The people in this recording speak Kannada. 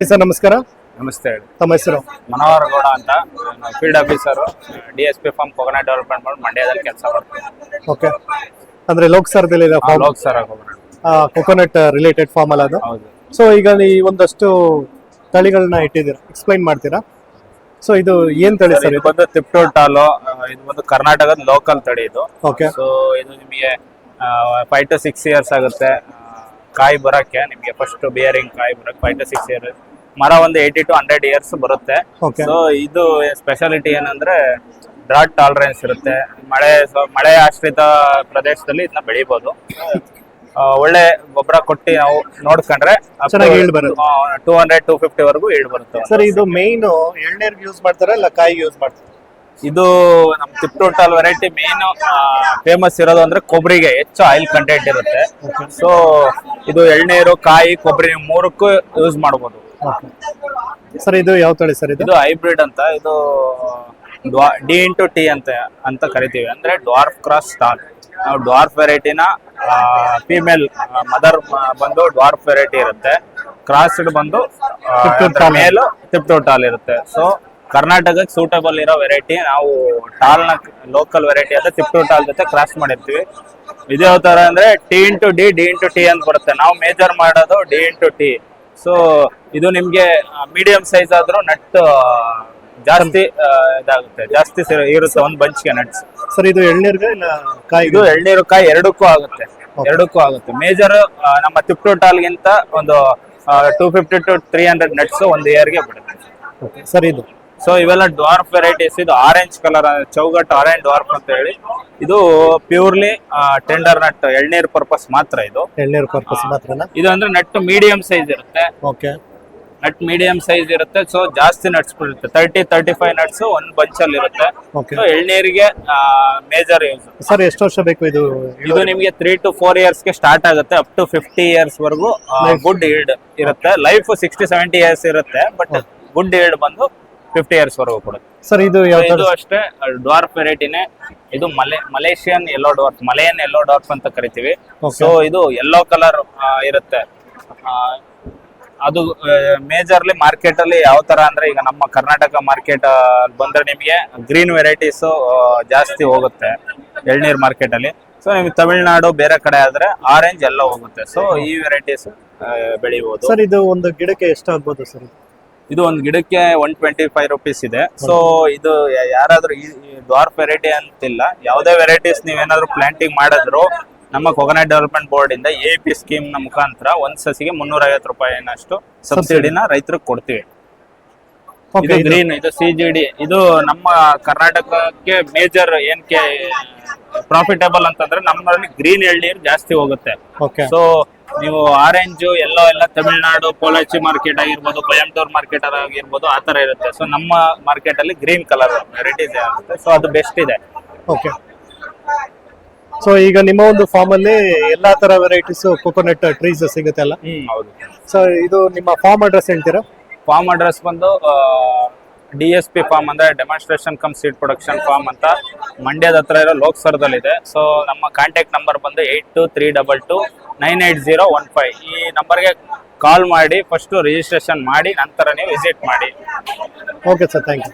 ಸರ್ ನಮಸ್ಕಾರ. ನಮಸ್ತೆ. ತಮ್ಮ ಹೆಸರು? ಮನೋಹರ್ ಗೌಡ ಅಂತ. Field officer D S P farm coconut development ಮಾಡಿ ಮಂಡ್ಯದಲ್ಲಿ ಕೆಲಸ ಮಾಡ್ತೀನಿ ಓಕೆ. ಅಂದ್ರೆ ಲೋಕಸರದಲ್ಲಿ farm Loksar coconut related farm ಅಲ್ಲ ಅದು? ಹೌದು. ಸೊ ಈಗ ಈ ಒಂದಷ್ಟು ತಳಿಗಳನ್ನ ಇಟ್ಟಿದ್ದೀರಾ. ಎಕ್ಸ್ಪ್ಲೈನ್ ಮಾಡ್ತೀರಾ? ಸೊ ಇದು ಏನ್ ತಳಿ ಸರ್ ಇದು ಬಂದು ತಿಪ್ಟೋಟಾಲು ಇದು ಬಂದು ಕರ್ನಾಟಕದ ಲೋಕಲ್ ತಳಿ ಇದು. ಓಕೆ. ಸೊ ಇದು ನಿಮಗೆ ಫೈವ್ ಟು ಸಿಕ್ಸ್ ಇಯರ್ಸ್ ಆಗುತ್ತೆ. ಕಾಯಿ ಬರಕ್ಕೆ ನಿಮಗೆ ಫಸ್ಟ್ ಬಿಯರಿಂಗ್ ಕಾಯಿ ಬರಕ್ಕೆ ಫೈವ್ ಟು ಸಿಕ್ಸ್ ಇಯರ್ ಮರ ಒಂದು ಏಯ್ಟಿ ಟು ಹಂಡ್ರೆಡ್ ಇಯರ್ಸ್ ಬರುತ್ತೆ. ಸೊ ಇದು ಸ್ಪೆಷಾಲಿಟಿ ಏನಂದ್ರೆ ಡ್ರಾಟ್ ಟಾಲರೆನ್ಸ್ ಇರುತ್ತೆ. ಮಳೆ ಮಳೆ ಆಶ್ರಿತ ಪ್ರದೇಶದಲ್ಲಿ ಇದನ್ನ ಬೆಳಿಬಹುದು ಒಳ್ಳೆ ಗೊಬ್ಬರ ಕೊಟ್ಟು ನಾವು ನೋಡ್ಕೊಂಡ್ರೆ ಚೆನ್ನಾಗಿ yield ಬರುತ್ತೆ. ಟೂ ಹಂಡ್ರೆಡ್ ಟೂ ಫಿಫ್ಟಿ ವರೆಗೂ ಇಳ್ ಬರುತ್ತೆ. ಸರ್ ಇದು ಮೇನ್ ಎಳ್ನೀರ್ ಯೂಸ್ ಮಾಡ್ತಾರೆ ಇಲ್ಲ ಕಾಯಿ ಯೂಸ್ ಮಾಡ್ತಾರೆ? ಇದು ನಮ್ ತಿಪ್ಟೋಟಲ್ ವೆರೈಟಿ ಮೇನ್ ಫೇಮಸ್ ಇರೋದು ಅಂದ್ರೆ ಕೊಬ್ಬರಿಗೆ ಹೆಚ್ಚು ಆಯಿಲ್ ಕಂಟೆಂಟ್ ಇರುತ್ತೆ. ಸೊ ಇದು ಎಳ್ನೀರು ಕಾಯಿ ಕೊಬ್ಬರಿ ಮೂರಕ್ಕೂ ಯೂಸ್ ಮಾಡಬಹುದು ಸರ್ ಇದು ಯಾವ ತಳಿ ಸರ್ ಇದು? ಹೈಬ್ರಿಡ್ ಅಂತ ಇದು ಡಿ ಇಂಟು ಟಿ ಅಂತ ಅಂತ ಕರಿತೀವಿ. ಅಂದ್ರೆ ಡ್ವಾರ್ಫ್ ಕ್ರಾಸ್ ಸ್ಟಾಕ್ ನಾವು ಡ್ವಾರ್ಫ್ ವೆರೈಟಿನ ಫಿಮೇಲ್ ಮದರ್ ಬಂದು ಡ್ವಾರ್ಫ್ ವೆರೈಟಿ ಇರುತ್ತೆ. ಕ್ರಾಸ್ಡ್ ಬಂದು ಮೇಲು ಟಿಪ್ಟೋಟಾಲ್ ಇರುತ್ತೆ. ಸೊ ಕರ್ನಾಟಕಕ್ಕೆ ಸೂಟಬಲ್ ಇರೋ ವೆರೈಟಿ ನಾವು ಟಾಲ್ನ ಲೋಕಲ್ ವೆರೈಟಿ ಅಂತ ಟಿಪ್ಟೋಟಾಲ್ ಜೊತೆ ಕ್ರಾಸ್ ಮಾಡಿರ್ತೀವಿ. ಇದು ಯಾವ ತರ ಅಂದ್ರೆ T into D D into T ಅಂತ ಬರುತ್ತೆ. ನಾವು ಮೇಜರ್ ಮಾಡೋದು ಡಿ ಇಂಟು ಟಿ ಸೊ ಇದು ನಿಮ್ಗೆ ಮೀಡಿಯಂ ಸೈಜ್ ಆದ್ರೂ ನಟ್ ಜಾಸ್ತಿ ಇದಾಗುತ್ತೆ. ಜಾಸ್ತಿ ಇರುತ್ತೆ ಒಂದ್ ಬಂಚ್ಗೆ ನಟ್ಸ್ ಸರ್ ಇದು ಎಳ್ನೀರ್ಗೆ ಇಲ್ಲ ಇದು ಕಾಯಿಗೆ ಎಳ್ನೀರು ಕಾಯಿ ಎರಡಕ್ಕೂ ಆಗುತ್ತೆ. ಎರಡಕ್ಕೂ ಆಗುತ್ತೆ. ಮೇಜರ್ ನಮ್ಮ ತಿಪ್ಟೋಟಾಲ್ಗಿಂತ ಒಂದು two fifty to three hundred nuts ಒಂದು ಇಯರ್ಗೆ ಬಿಡುತ್ತೆ. ಸರ್ ಇದು? ಸೊ ಇವೆಲ್ಲ ಡ್ವಾರ್ಫ್ ವೆರೈಟೀಸ್ ಇದು orange colour Chowghat orange dwarf ಅಂತ ಹೇಳಿ. ಇದು ಪ್ಯೂರ್ಲಿ ಟೆಂಡರ್ ನಟ್ ಎಳ್ನೀರ್ ಪರ್ಪಸ್ ಮಾತ್ರ ಇದು. ಎಳ್ನೀರ್ ಪರ್ಪಸ್ ಮಾತ್ರ ಇದು ಅಂದ್ರೆ ನಟ್ ಮೀಡಿಯಂ ಸೈಜ್ ಇರುತ್ತೆ. ಓಕೆ ನಟ್ ಮೀಡಿಯಂ ಸೈಜ್ ಇರುತ್ತೆ. ಸೊ ಜಾಸ್ತಿ ನಟ್ಸ್ ಬಿಡುತ್ತೆ. ತರ್ಟಿ ತರ್ಟಿ ಫೈವ್ ನಟ್ಸ್ ಒಂದ್ ಅಲ್ಲಿ ಇರುತ್ತೆ. ಸೊ ಎಳ್ನೀರಿಗೆ ಮೇಜರ್ ಯೂಸ್ ಸರ್ ಎಷ್ಟು ವರ್ಷ ಬೇಕು ಇದು? ಇದು ನಿಮಗೆ ತ್ರೀ ಟು ಫೋರ್ ಇಯರ್ಸ್ಗೆ ಸ್ಟಾರ್ಟ್ ಆಗುತ್ತೆ. ಅಪ್ ಟು ಫಿಫ್ಟಿ ಇಯರ್ಸ್ ವರೆಗೂ ಗುಡ್ ಈಲ್ಡ್ ಇರುತ್ತೆ. ಲೈಫ್ ಸಿಕ್ಸ್ಟಿ ಸೆವೆಂಟಿ ಇಯರ್ಸ್ ಇರುತ್ತೆ. ಬಟ್ ಗುಡ್ ಈಲ್ಡ್ ಬಂದು ಫಿಫ್ಟಿ ಇಯರ್ಸ್ ವರೆಗೂ ಕೊಡುತ್ತೆ. ಸರ್ ಇದು ಇದು ಅಷ್ಟೇ ಡ್ವಾರ್ಫ್ ವೆರೈಟಿನೇ ಇದು ಮಲೆ Malaysian yellow dwarf Malayan yellow dwarf ಅಂತ ಕರಿತೀವಿ. ಸೊ ಇದು ಯೆಲ್ಲೋ ಕಲರ್ ಇರುತ್ತೆ. ಅದು ಮೇಜರ್ಲಿ ಮಾರ್ಕೆಟ್ ಅಲ್ಲಿ ಯಾವ ತರ ಅಂದ್ರೆ ಈಗ ನಮ್ಮ ಕರ್ನಾಟಕ ಮಾರ್ಕೆಟ್ ಬಂದ್ರೆ ನಿಮಗೆ ಗ್ರೀನ್ ವೆರೈಟೀಸ್ ಜಾಸ್ತಿ ಹೋಗುತ್ತೆ ಎಳ್ನೀರ್ ಮಾರ್ಕೆಟ್ ಅಲ್ಲಿ. ಸೊ ನಿಮ್ಗೆ ತಮಿಳ್ನಾಡು ಬೇರೆ ಕಡೆ ಆದ್ರೆ ಆರೆಂಜ್ ಎಲ್ಲ ಹೋಗುತ್ತೆ. ಸೊ ಈ ವೆರೈಟೀಸ್ ಬೆಳಿಬಹುದು ಸರ್ ಇದು ಒಂದು ಗಿಡಕ್ಕೆ ಎಷ್ಟಾಗ್ಬೋದು ಸರ್ ಇದು? ಒಂದು ಗಿಡಕ್ಕೆ ಒನ್ ಟ್ವೆಂಟಿ ಫೈವ್ ರುಪೀಸ್ ಇದೆ. ಸೊ ಇದು ಯಾರಾದ್ರೂ ಈ ಡ್ವಾರ್ಫ್ ವೆರೈಟಿ ಅಂತಿಲ್ಲ. ಯಾವುದೇ ವೆರೈಟೀಸ್ ನೀವೇನಾದ್ರೂ ಪ್ಲಾಂಟಿಂಗ್ ಮಾಡಿದ್ರು ನಮ್ಮ ಕೊಕೊನಟ್ ಡೆವಲಪ್ಮೆಂಟ್ ಬೋರ್ಡ್ ಇಂದ ಎ ಪಿ ಸ್ಕೀಮ್ನ ಮುಖಾಂತರ ಒಂದ್ ಸಸಿಗೆ ಮುನ್ನೂರ ಐವತ್ತು ರೂಪಾಯಿನಷ್ಟು ಸಬ್ಸಿಡಿನ ರೈತರಿಗೆ ಕೊಡ್ತೀವಿ. ಇದು ಗ್ರೀನ್ ಇದು ಸಿ ಜಿ ಡಿ ಇದು ನಮ್ಮ ಕರ್ನಾಟಕಕ್ಕೆ ಮೇಜರ್ ಏನಕ್ಕೆ ಪ್ರಾಫಿಟೇಬಲ್ ಅಂತಂದ್ರೆ ನಮ್ಮಲ್ಲಿ ಗ್ರೀನ್ ಎಳ್ನೀರು ಜಾಸ್ತಿ ಹೋಗುತ್ತೆ. ಸೊ ನೀವು ಆರೆಂಜು ಎಲ್ಲೋ ಎಲ್ಲ ತಮಿಳುನಾಡು ಪೋಲಾಚಿ ಮಾರ್ಕೆಟ್ ಆಗಿರ್ಬೋದು ಕೊಯಂಬತ್ತೂರ್ ಮಾರ್ಕೆಟ್ ಆಗಿರ್ಬೋದು ಆ ತರ ಇರುತ್ತೆ. ಸೊ ನಮ್ಮ ಮಾರ್ಕೆಟ್ ಅಲ್ಲಿ ಗ್ರೀನ್ ಕಲರ್ ವೆರೈಟೀಸ್ ಇರುತ್ತೆ ಸೊ ಅದು ಬೆಸ್ಟ್ ಇದೆ. ಓಕೆ ಸೊ ಈಗ ನಿಮ್ಮ ಒಂದು ಫಾರ್ಮ್ ಅಲ್ಲಿ ಎಲ್ಲಾ ತರ ವೆರೈಟೀಸ್ ಕೊಕೊನಟ್ ಟ್ರೀಸ್ ಸಿಗುತ್ತೆ ಅಲ್ಲ? ಹ್ಮ್ ಹೌದು. ಸೊ ಇದು ನಿಮ್ಮ ಫಾರ್ಮ್ ಅಡ್ರೆಸ್ ಹೇಳ್ತೀರಾ? ಫಾರ್ಮ್ ಅಡ್ರೆಸ್ ಬಂದು ಡಿ ಎಸ್ ಪಿ ಫಾರ್ಮ್ ಅಂದರೆ demonstration cum seed production farm ಅಂತ ಮಂಡ್ಯದ ಹತ್ರ ಇರೋ ಲೋಕಸರದಲ್ಲಿದೆ. ಸೊ ನಮ್ಮ ಕಾಂಟ್ಯಾಕ್ಟ್ ನಂಬರ್ ಬಂದು eight two three double two nine eight zero one five. ಈ ನಂಬರ್ಗೆ ಕಾಲ್ ಮಾಡಿ ಫಸ್ಟು ರಿಜಿಸ್ಟ್ರೇಷನ್ ಮಾಡಿ, ನಂತರ ನೀವು ವಿಸಿಟ್ ಮಾಡಿ. Okay sir thank you